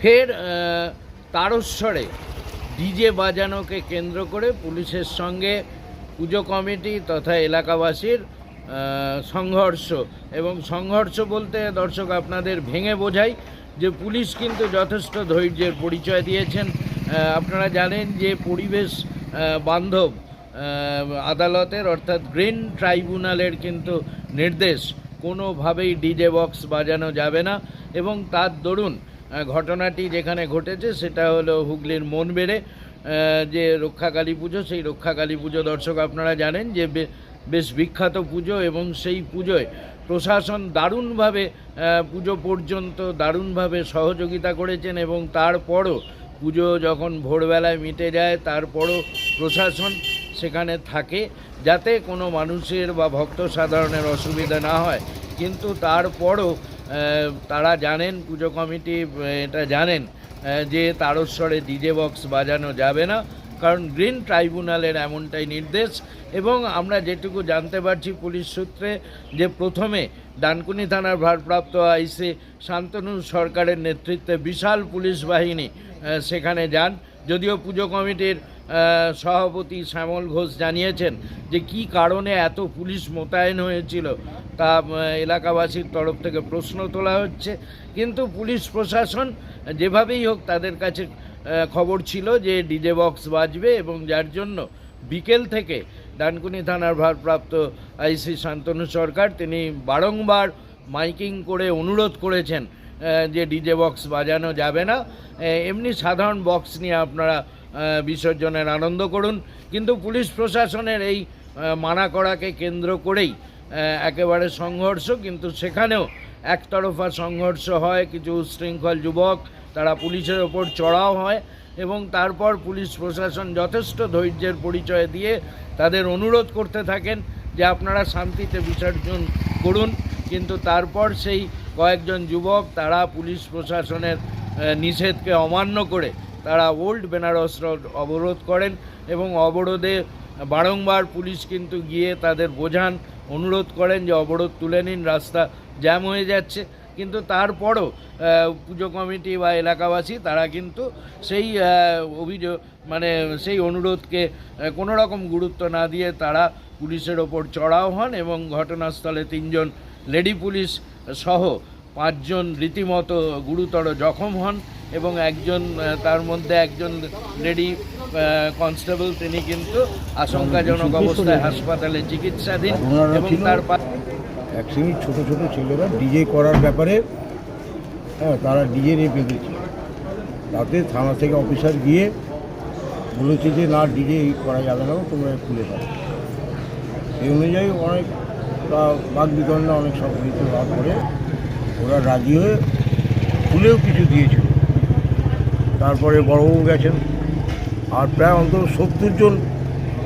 ফের তারস্বরে ডিজে বাজানোকে কেন্দ্র করে পুলিশের সঙ্গে পুজো কমিটি তথা এলাকাবাসীর সংঘর্ষ। এবং সংঘর্ষ বলতে, দর্শক, আপনাদের ভেঙে বোঝাই যে পুলিশ কিন্তু যথেষ্ট ধৈর্যের পরিচয় দিয়েছেন। আপনারা জানেন যে পরিবেশ বান্ধব আদালতের অর্থাৎ গ্রিন ট্রাইব্যুনালের কিন্তু নির্দেশ। কোনোভাবেই ডিজে বক্স বাজানো যাবে না। এবং তার দরুন ঘটনাটি যেখানে ঘটেছে সেটা হলো হুগলির মনবেড়ে আহ, যে রক্ষাকালী পুজো সেই রক্ষাকালী পুজো দর্শক আপনারা জানেন যে বেশ বিখ্যাত পুজো এবং সেই পুজোয় প্রশাসন দারুণভাবে পুজো পর্যন্ত দারুণভাবে সহযোগিতা করেছেন এবং তারপরও পুজো যখন ভোরবেলায় মিটে যায় তারপরও প্রশাসন সেখানে থাকে যাতে কোনো মানুষের বা ভক্ত সাধারণের অসুবিধা না হয়। কিন্তু তারপরও তারা জানেন, পুজো কমিটি এটা জানেন যে তারস্বরে ডিজে বক্স বাজানো যাবে না, কারণ গ্রিন ট্রাইব্যুনালের এমনটাই নির্দেশ। এবং আমরা যেটুকু জানতে পারছি পুলিশ সূত্রে, যে প্রথমে ডানকুনি থানার ভারপ্রাপ্ত আইসি শান্তনু সরকারের নেতৃত্বে বিশাল পুলিশ বাহিনী সেখানে যান। যদিও পুজো কমিটির সভাপতি শ্যামল ঘোষ জানিয়েছেন যে কি কারণে এত পুলিশ মোতায়েন হয়েছিল তা এলাকাবাসীর তরফ থেকে প্রশ্ন তোলা হচ্ছে। কিন্তু পুলিশ প্রশাসন যেভাবেই হোক তাদের কাছে খবর ছিল যে ডিজে বক্স বাজবে এবং যার জন্য বিকেল থেকে ডানকুনি থানার ভারপ্রাপ্ত আইসি শান্তনু সরকার তিনি বারংবার মাইকিং করে অনুরোধ করেছেন যে ডিজে বক্স বাজানো যাবে না। এমনি সাধারণ বক্স নিয়ে আপনারা বিসর্জনের আনন্দ করুন। কিন্তু পুলিশ প্রশাসনের এই মানা করাকে কেন্দ্র করেই একেবারে সংঘর্ষ, কিন্তু সেখানেও একতরফা সংঘর্ষ হয়। কিছু উশৃঙ্খল যুবক, তারা পুলিশের ওপর চড়াও হয় এবং তারপর পুলিশ প্রশাসন যথেষ্ট ধৈর্যের পরিচয় দিয়ে তাদের অনুরোধ করতে থাকেন যে আপনারা শান্তিতে বিসর্জন করুন। কিন্তু তারপর সেই কয়েকজন যুবক, তারা পুলিশ প্রশাসনের নিষেধকে অমান্য করে তারা ওল্ড বেনারস রোড অবরোধ করেন এবং অবরোধে বারংবার পুলিশ কিন্তু গিয়ে তাদের বোঝান, অনুরোধ করেন যে অবরোধ তুলে নিন, রাস্তা জ্যাম হয়ে যাচ্ছে। কিন্তু তারপরও পুজো কমিটি বা এলাকাবাসী তারা কিন্তু সেই অভিযোগ মানে সেই অনুরোধকে কোনো রকম গুরুত্ব না দিয়ে তারা পুলিশের ওপর চড়াও হন এবং ঘটনাস্থলে তিনজন লেডি পুলিশ সহ পাঁচজন রীতিমতো গুরুতর জখম হন। এবং একজন তার মধ্যে একজন লেডি কনস্টেবল তিনি কিন্তু আশঙ্কাজনক অবস্থায় হাসপাতালে চিকিৎসাধীন এবং তার এক শ্রেণির ছোটো ছোটো ছেলেরা ডিজে করার ব্যাপারে হ্যাঁ তারা ডিজে নিয়ে পেতেছে তাতে থানা থেকে অফিসার গিয়ে বলেছে যে না ডিজে করা যাবে না তোমরা খুলে দাও। সেই অনুযায়ী অনেক বাদ বিতণ্ডা অনেক সব কিছু হওয়ার পরে ওরা রাজি হয়ে খুলেও কিছু দিয়েছিল। তারপরে বড়বাবু গেছেন। আর প্রায় অন্তত সত্তর জন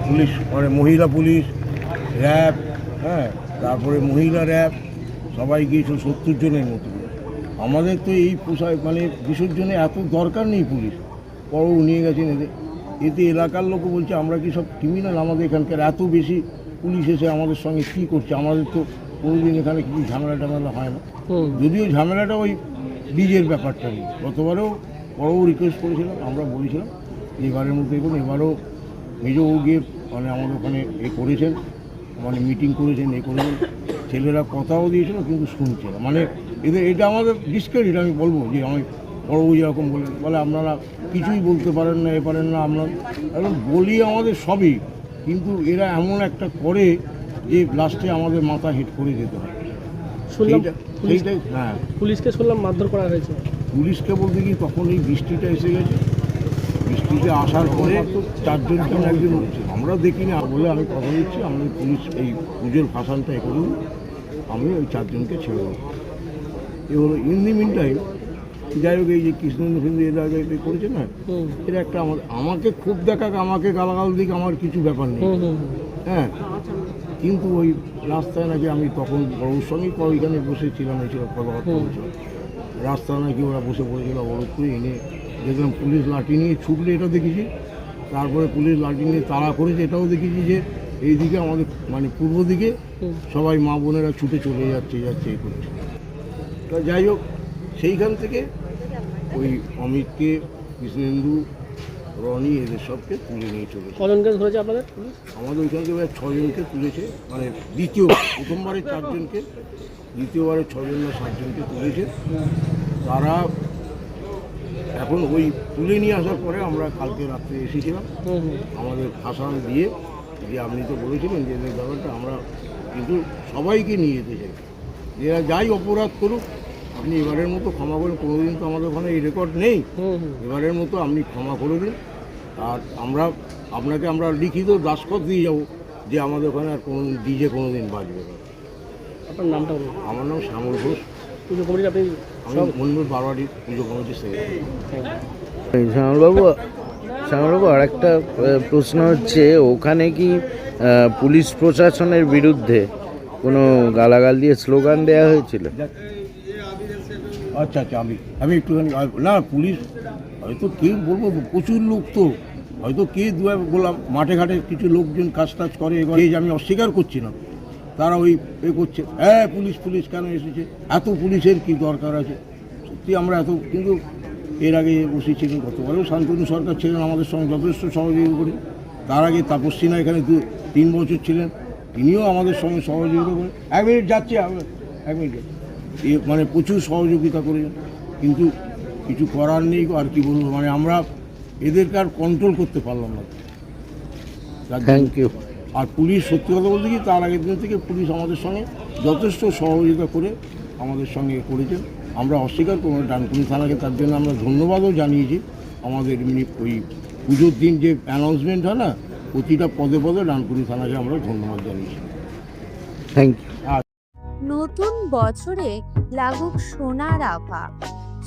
পুলিশ মানে মহিলা পুলিশ র্যাব হ্যাঁ তারপরে মহিলা র্যাব সবাই গিয়েছিল সত্তর জনের মতো। আমাদের তো এই পোশাক মানে বিসর্জনে এত দরকার নেই পুলিশ। বড়বাবু নিয়ে গেছেন এদের এতে এলাকার লোকও বলছে আমরা কি সব ক্রিমিনাল আমাদের এখানকার এত বেশি পুলিশ এসে আমাদের সঙ্গে কী করছে? আমাদের তো কোনোদিন এখানে কিছু ঝামেলা টামেলা হয় না। যদিও ঝামেলাটা ওই বীজের ব্যাপারটা নেই গতবারেও বড়ও রিকোয়েস্ট করেছিলাম আমরা বলেছিলাম এবারের মধ্যে দেখুন এবারও মেজবাবু গিয়ে মানে আমাদের ওখানে এ করেছেন মানে মিটিং করেছেন এ করেছেন। ছেলেরা কথাও দিয়েছিল কিন্তু শুনছে না। মানে এদের এটা আমাদের ডিসক্রেডিট আমি বলব যে আমি বড়বু যেরকম বলেন বলে আপনারা কিছুই বলতে পারেন না এ পারেন না আমরা এখন বলি আমাদের সবই কিন্তু এরা এমন একটা করে যে লাস্টে আমাদের মাথা হেট করে যেতে হয়। হ্যাঁ। পুলিশকে শুনলাম মারধর করা হয়েছে। পুলিশকে বলতে কি তখন এই বৃষ্টিটা এসে গেছে। বৃষ্টিতে আসার পরে চারজন কেন একজন হচ্ছে। আমরা দেখিনি আর বলে আমি কথা দিচ্ছি আমাদের পুলিশ এই পুজোর ফাঁসানটা এ করুন। আমি ওই চারজনকে ছেড়ে দেবো। এ হলো ইন দি মিন টাইম যাই হোক এই যে কৃষ্ণেন্দ্র ফিন্দু এরা করেছে না এটা একটা আমার আমাকে খুব দেখাক আমাকে গালাগাল দিক আমার কিছু ব্যাপার নেই। হ্যাঁ কিন্তু ওই রাস্তায় নাকি আমি তখন বড়োর সঙ্গেই ওইখানে বসেছিলাম এসে কথাবার্তা রাস্তায় নাকি ওরা বসে পড়েছিল অবরোধ করে এনে দেখলাম পুলিশ লাঠি নিয়ে ছুটলে এটা দেখেছি। তারপরে পুলিশ লাঠি নিয়ে তাড়া করেছে এটাও দেখেছি যে এইদিকে আমাদের মানে পূর্ব দিকে সবাই মা বোনেরা ছুটে চলে যাচ্ছে যাচ্ছে এই করছে। তা যাই হোক সেইখান থেকে ওই অমিতকে কৃষ্ণেন্দু রনি এদের সবকে তুলে নিয়ে চলেছে কজনকে ধরেছে আপনাদের? আমাদের ওইখানে প্রায় ছজনকে তুলেছে মানে দ্বিতীয় প্রথমবারে চারজনকে দ্বিতীয়বারে ছজন না সাতজনকে তুলেছে। তারা এখন ওই তুলে নিয়ে আসার পরে আমরা কালকে রাত্রে এসেছিলাম। আমাদের ভাষণ দিয়ে যে আপনি তো বলেছিলেন যে ব্যাপারটা আমরা কিন্তু সবাইকে নিয়ে যেতে চাই। যে যাই অপরাধ করুক আপনি এবারের মতো ক্ষমা করেন কোনোদিন তো আমাদের ওখানে এই রেকর্ড নেই। এবারের মতো আপনি ক্ষমা করে দিন। আর আমরা আপনাকে আমরা লিখিত দাসখত দিয়ে যাব যে আমাদের ওখানে আর কোনো ডিজে কোনো দিন বাজবে না। আপনার নামটা আমার নাম শ্যামল ঘোষ। পুজো আপনি আমি সব বারোয়ারি পুজো কমিটির সেক্রেটারি। শ্যামলবাবু শ্যামলবাবু আর একটা প্রশ্ন হচ্ছে ওখানে কি পুলিশ প্রশাসনের বিরুদ্ধে কোনো গালাগাল দিয়ে স্লোগান দেওয়া হয়েছিল? আচ্ছা আচ্ছা আমি আমি একটুখানি না পুলিশ হয়তো কে বলব প্রচুর লোক তো। হয়তো কে দু বললাম মাঠে ঘাটে কিছু লোকজন কাজ টাজ করে। এই যে আমি অস্বীকার করছি না। তারা ওই এ করছে। হ্যাঁ পুলিশ পুলিশ কেন এসেছে? এত পুলিশের কি দরকার আছে? সত্যি আমরা এত কিন্তু এর আগে বসেছিলেন গতবারেও শান্তনু সরকার ছিলেন আমাদের সঙ্গে, যথেষ্ট সহযোগিতা করে। তার আগে তাপস সিনহা এখানে দু তিন বছর ছিলেন। তিনিও আমাদের সঙ্গে সহযোগিতা করে। এক মিনিট যাচ্ছে, এক মিনিট মানে প্রচুর সহযোগিতা করেন কিন্তু কিছু করার নেই, আর কি বলব? মানে আমরা এদেরকে আর কন্ট্রোল করতে পারলাম না। থ্যাংক ইউ আর পুলিশ সত্যি কথা বলতে কি তার আগের দিন থেকে পুলিশ আমাদের সঙ্গে যথেষ্ট সহযোগিতা করে আমাদের সঙ্গে করেছেন আমরা অস্বীকার করব ডানকুনি থানাকে তার জন্য আমরা ধন্যবাদও জানিয়েছি। আমাদের এমনি ওই পুজোর দিন যে অ্যানাউন্সমেন্ট হয় না প্রতিটা পদে পদে ডানকুনি থানাকে আমরা ধন্যবাদ জানিয়েছি। থ্যাংক ইউ নতুন বছরে লাগুক সোনার আভা।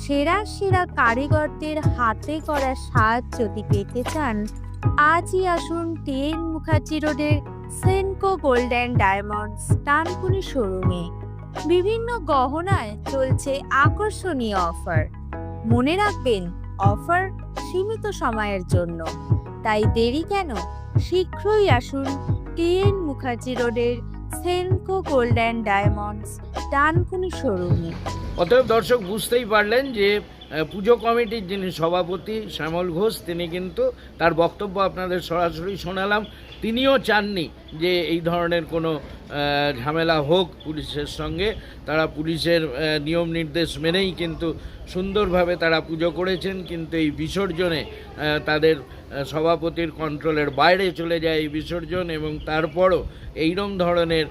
সেরা সেরা কারিগরদের হাতে করা সাহায্য যদি পেতে চান আজই আসুন টেন মুখার্জি রোডের Senco gold and diamonds Dankuni শোরুমে। বিভিন্ন গহনায় চলছে আকর্ষণীয় অফার। মনে রাখবেন, অফার সীমিত সময়ের জন্য। তাই দেরি কেন? শীঘ্রই আসুন টিএন মুখার্জি রোডের Senco gold and diamonds Dankuni শোরুমে। অতএব দর্শক, বুঝতেই পারলেন যে পুজো কমিটির যিনি সভাপতি শ্যামল ঘোষ, তিনি কিন্তু তার বক্তব্য আপনাদের সরাসরি শোনালাম। তিনিও চাননি যে এই ধরনের কোনো ঝামেলা হোক পুলিশের সঙ্গে। তারা পুলিশের নিয়ম নির্দেশ মেনেই কিন্তু সুন্দরভাবে তারা পুজো করেছেন, কিন্তু এই বিসর্জনে তাদের সভাপতির কন্ট্রোলের বাইরে চলে যায় এই বিসর্জন এবং তারপরও এইরম ধরনের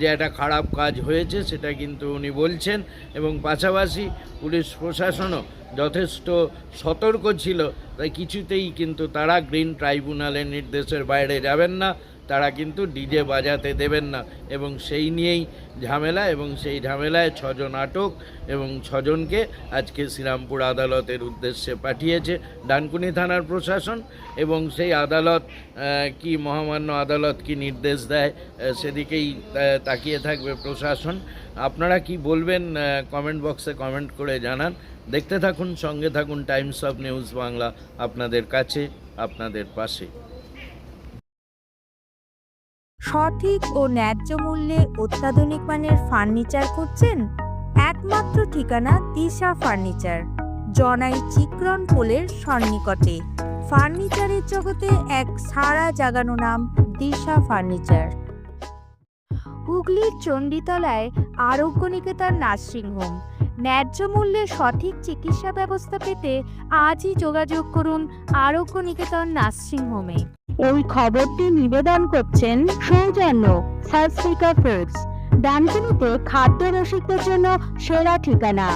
যে একটা খারাপ কাজ হয়েছে সেটা কিন্তু উনি বলছেন এবং পাশাপাশি পুলিশ প্রশাসনও যথেষ্ট সতর্ক ছিল, তাই কিছুতেই কিন্তু তারা গ্রিন ট্রাইব্যুনালের নির্দেশের বাইরে যাবেন না। তারা কিন্তু ডিজে বাজাতে দেবেন না। এবং সেই নিয়েই ঝামেলা এবং সেই ঝামেলায় ছজন আটক এবং ছজনকে আজকে শ্রীরামপুর আদালতের উদ্দেশ্যে পাঠিয়েছে ডানকুনি থানার প্রশাসন এবং সেই আদালত কি মহামান্য আদালত কি নির্দেশ দেয় সেদিকেই তাকিয়ে থাকবে প্রশাসন। আপনারা কি বলবেন কমেন্ট বক্সে কমেন্ট করে জানান। দেখতে থাকুন, সঙ্গে থাকুন টাইমস অফ নিউজ বাংলা আপনাদের কাছে, আপনাদের পাশে। সঠিক ও ন্যায্য মূল্যে অত্যাধুনিক মানের ফার্নিচার খুঁজছেন? একমাত্র ঠিকানা দিশা ফার্নিচার, জনাই চিক্রন পোলের সন্নিকটে। ফার্নিচারের জগতে এক সারা জাগানো নাম দিশা ফার্নিচার। হুগলির চণ্ডীতলায় আরোগ্য নিকেতন নার্সিংহোম। ন্যায্য মূল্যে সঠিক চিকিৎসা ব্যবস্থা পেতে আজই যোগাযোগ করুন আরোগ্য নিকেতন নার্সিংহোমে এই খবরটি নিবেদন করছেন সৌজন্য সাসফিকা ফুডস ডানকুনিতে খাদ্য রসিকদের জন্য সেরা ঠিকানা।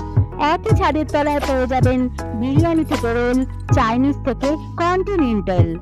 একই ছাদের তলায় পেয়ে যাবেন বিরিয়ানি থেকে রোল চাইনিজ থেকে কন্টিনেন্টাল